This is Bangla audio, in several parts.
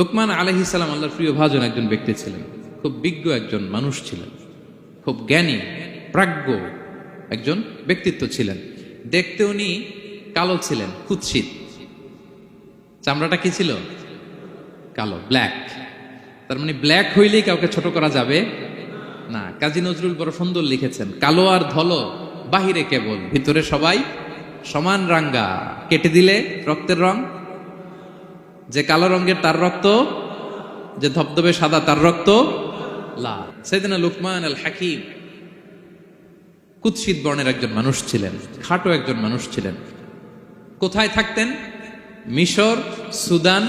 লোকমান আলহিসাল্লাম আল্লাহর প্রিয় ভাজন একজন ব্যক্তি ছিলেন। খুব বিজ্ঞ একজন মানুষ ছিলেন। খুব জ্ঞানী, প্রাজ্ঞ একজন ব্যক্তিত্ব ছিলেন। দেখতে উনি কালো ছিলেন, কুৎসিত। চামড়াটা কি ছিল? কালো, ব্ল্যাক। তার মানে ব্ল্যাক হইলেই কাউকে ছোট করা যাবে না। কাজী নজরুল বড় সুন্দর লিখেছেন, কালো আর ধলো, বাহিরে কেবল, ভিতরে সবাই সমান রাঙ্গা। কেটে দিলে রক্তের রং যে কালো রঙের তার রক্ত, যে ধবধবে সাদা তার রক্ত লাল সেদিন লুকমান আল হাকিম কুৎসিত বর্ণের একজন মানুষ ছিলেন, খাটো একজন মানুষ ছিলেন। কোথায় থাকতেন? মিশর, সুদান,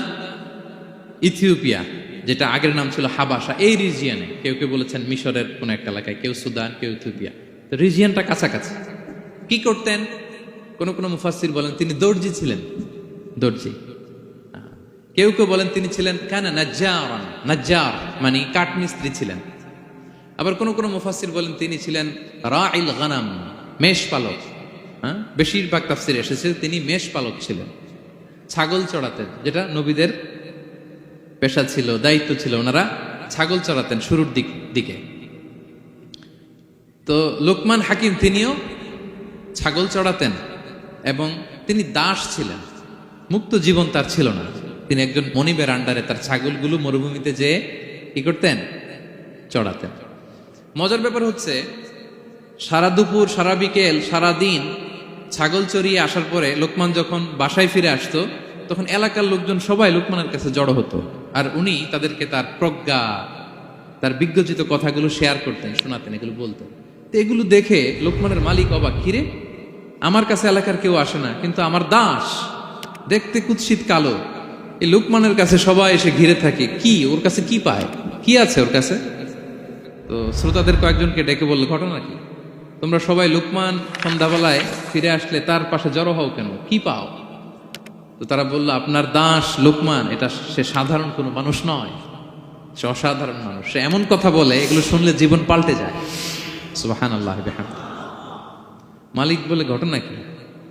ইথিওপিয়া, যেটা আগের নাম ছিল হাবাসা। এই রিজিয়নে কেউ কেউ বলেছেন মিশরের কোন একটা এলাকায়, কেউ সুদান, কেউ ইথিওপিয়া। তো রিজিয়নটা কাছাকাছি। কি করতেন? কোন কোন মুফাসির বলেন, তিনি দর্জি ছিলেন। দর্জি। কেউ কেউ বলেন তিনি ছিলেন কেন নাজ্জার নাজ্জার মানে কাঠমিস্ত্রি ছিলেন। আবার কোন কোন মুফাসির বলেন তিনি ছিলেন রাইল গানাম, মেষ পালক। হ্যাঁ? বেশিরভাগ তাফসির এসেছে তিনি মেষ পালক ছিলেন। ছাগল চড়াতেন, যেটা নবীদের পেশা ছিল, দায়িত্ব ছিল, ওনারা ছাগল চড়াতেন শুরুর দিক, দিকে। তো লোকমান হাকিম তিনিও ছাগল চড়াতেন এবং তিনি দাস ছিলেন। মুক্ত জীবন তার ছিল না। তিনি একজন মনিবের আন্ডারে তার ছাগলগুলো মরুভূমিতে যেয়ে কি করতেন? চড়াতেন। মজার ব্যাপার হচ্ছে, সারা দুপুর, সারা বিকেল, সারা দিন ছাগল চড়িয়ে আসার পরে লোকমান যখন বাসায় ফিরে আসতো, তখন এলাকার লোকজন সবাই লোকমানের কাছে জড়ো হতো আর উনি তাদেরকে তার প্রজ্ঞা, তার বিজ্ঞচিত কথাগুলো শেয়ার করতেন, শোনাতেন, এগুলো বলতেন। তো এগুলো দেখে লোকমানের মালিক অবাক, কিরে, আমার কাছে এলাকার কেউ আসে না, কিন্তু আমার দাস দেখতে কুৎসিত কালো। এই লোকমানের কাছে সবাই এসে ঘিরে থাকে, কি? ওর কাছে কি পায়? কি আছে ওর কাছে? তো শ্রোতাদের কয়েকজনকে ডেকে বলল, ঘটনা কি? তোমরা সবাই লোকমান সন্ধ্যাবেলায় ফিরে আসলে তার পাশে জড়ো হও কেন? কি পাও? তো তারা বলল, আপনার দাস লোকমান, এটা সে সাধারণ কোনো মানুষ নয়। সে অসাধারণ মানুষ। সে এমন কথা বলে, এগুলো শুনলে জীবন পাল্টে যায়। সুবাহান আল্লাহ মালিক বলে, ঘটনা কি?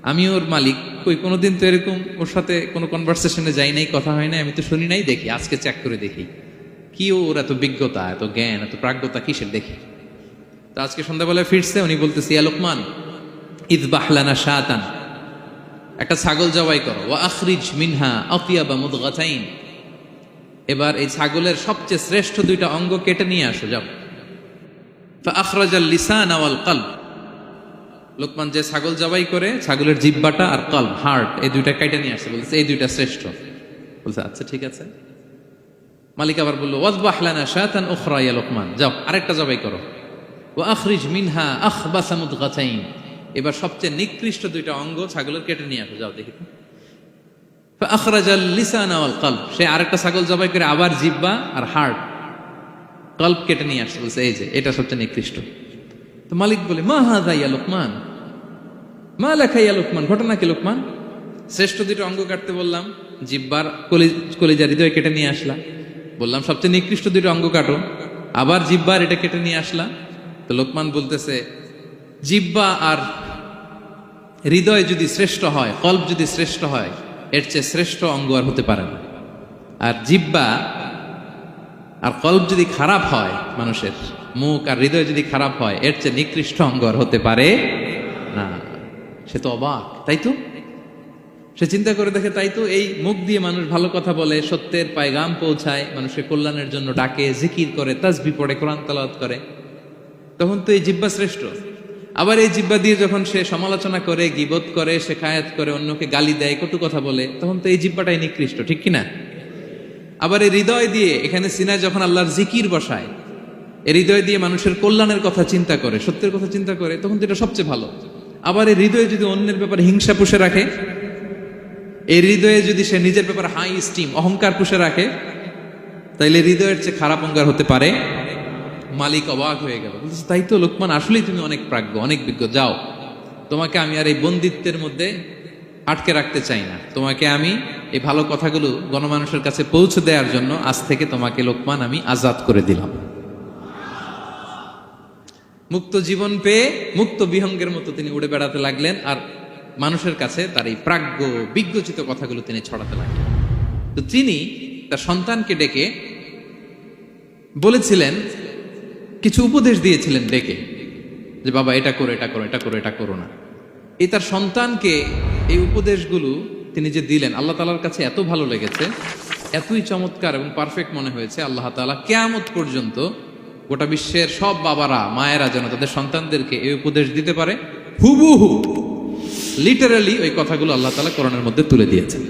আমি ওর মালিক। কই, কোনোদিন তো এরকম ওর সাথে কোনো কনভারসেশনে যাই নাই, কথা হয় না আমি তো শুনি নাই, দেখি, আজকে চেক করে দেখি। কি ওর এত বিজ্ঞতা, এত জ্ঞান, এত প্রাজ্ঞতা কিসের দেখি? তো আজকে সন্ধ্যাবেলায় ফিরছে, উনি বলতেছি, ইয়া লোকমান ঈদ বাহলানা শাতান, একটা ছাগল জবাই করো ও আখরিজ মিনহা আফিয়াবা মুদগাতাইন। এবার এই ছাগলের সবচেয়ে শ্রেষ্ঠ দুইটা অঙ্গ কেটে নিয়ে আসো, যাও। আখরাজাল লিসান আওয়াল কলব। লোকমান যে ছাগল জবাই করে, ছাগলের জিব্বাটা আর কলব হার্ট এই দুইটা কেটে নিয়ে আসছে, বলছে, এই দুইটা শ্রেষ্ঠ। বলছে আচ্ছা ঠিক আছে। মালিক আবার বলল ওয়াজবাহলানা শাতান উখরা ইয়া লোকমান, যাও, আরেকটা জবাই করো। ও আখরিজ মিনহা আখবাসা মুদগাতাইন। এবার সবচেয়ে নিকৃষ্ট দুইটা অঙ্গ ছাগলের কেটে নিয়ে আসো, যাও দেখি। আখরাজাল লিসান আওয়াল কলব। সে আরেকটা ছাগল জবাই করে, আবার জিব্বা আর হার্ট কল্প কেটে নিয়ে আসছে, বলছে, এই যে, এটা সবচেয়ে নিকৃষ্ট। তো মালিক বলে, মা হাদা ইয়া লোকমান? মা লেখাইয়া লোকমান, ঘটনা কি লোকমান? শ্রেষ্ঠ দুটো অঙ্গ কাটতে বললাম, জিব্বার কলি কলিজা হৃদয় কেটে নিয়ে আসলাম বললাম, সবচেয়ে নিকৃষ্ট দুটো অঙ্গ কাটো। আবার জিব্বার এটা কেটে নিয়ে আসলাম তো লোকমান বলতেছে, জিব্বা আর হৃদয় যদি শ্রেষ্ঠ হয়, কল্প যদি শ্রেষ্ঠ হয়, এর চেয়ে শ্রেষ্ঠ অঙ্গ আর হতে পারে না। আর জিব্বা আর কল্প যদি খারাপ হয় মানুষের, মুখ আর হৃদয় যদি খারাপ হয়, এর চেয়ে নিকৃষ্ট অঙ্গ আর হতে পারে সে তো অবাক, তাই তো? সে চিন্তা করে দেখে তাই তো, এই মুখ দিয়ে মানুষ ভালো কথা বলে, সত্যের পায়গাম পৌঁছায় মানুষের কল্যাণের জন্য ডাকে, জিকির করে তাজবি পড়ে, কোরআন তালাত করে। তখন তো এই জিব্বা শ্রেষ্ঠ। আবার এই জিব্বা দিয়ে যখন সে সমালোচনা করে, গিবত করে শেখায়াত করে, অন্যকে গালি দেয়, কটু কথা বলে, তখন তো এই জিব্বাটাই নিকৃষ্ট, ঠিক কিনা আবার এই হৃদয় দিয়ে, এখানে সিনায় যখন আল্লাহর জিকির বসায়, এই হৃদয় দিয়ে মানুষের কল্যাণের কথা চিন্তা করে, সত্যের কথা চিন্তা করে, তখন তো এটা সবচেয়ে ভালো। আবার এই হৃদয়ে যদি অন্যের ব্যাপারে হিংসা পুষে রাখে, এই হৃদয়ে যদি সে নিজের ব্যাপারে হাই স্টিম অহংকার পুষে রাখে, তাইলে হৃদয়ের চেয়ে খারাপ অঙ্গার হতে পারে। মালিক অবাক হয়ে গেল। তাই তো, লোকমান, আসলেই তুমি অনেক প্রাজ্ঞ, অনেক বিজ্ঞ, যাও। তোমাকে আমি আর এই বন্দিত্বের মধ্যে আটকে রাখতে চাই না। তোমাকে আমি এই ভালো কথাগুলো গণমানুষের কাছে পৌঁছে দেওয়ার জন্য আজ থেকে তোমাকে, লোকমান, আমি আজাদ করে দিলাম। মুক্ত জীবন পেয়ে মুক্ত বিহঙ্গের মতো তিনি উড়ে বেড়াতে লাগলেন আর মানুষের কাছে তার এই প্রাজ্ঞ, বিজ্ঞচিত কথাগুলো তিনি ছড়াতে লাগলেন। তো তিনি তার সন্তানকে ডেকে বলেছিলেন, কিছু উপদেশ দিয়েছিলেন ডেকে, যে বাবা, এটা করো এটা করো এটা করো এটা করো না। এই তার সন্তানকে এই উপদেশগুলো তিনি যে দিলেন, আল্লাহ তালার কাছে এত ভালো লেগেছে, এতই চমৎকার এবং পারফেক্ট মনে হয়েছে, আল্লাহ তালা কেয়ামত পর্যন্ত গোটা বিশ্বের সব বাবারা, মায়েরা যেন তাদের সন্তানদেরকে এই উপদেশ দিতে পারে। হুবুহু লিটারালি ওই কথাগুলো আল্লাহ তালা করোনার মধ্যে তুলে দিয়েছেন।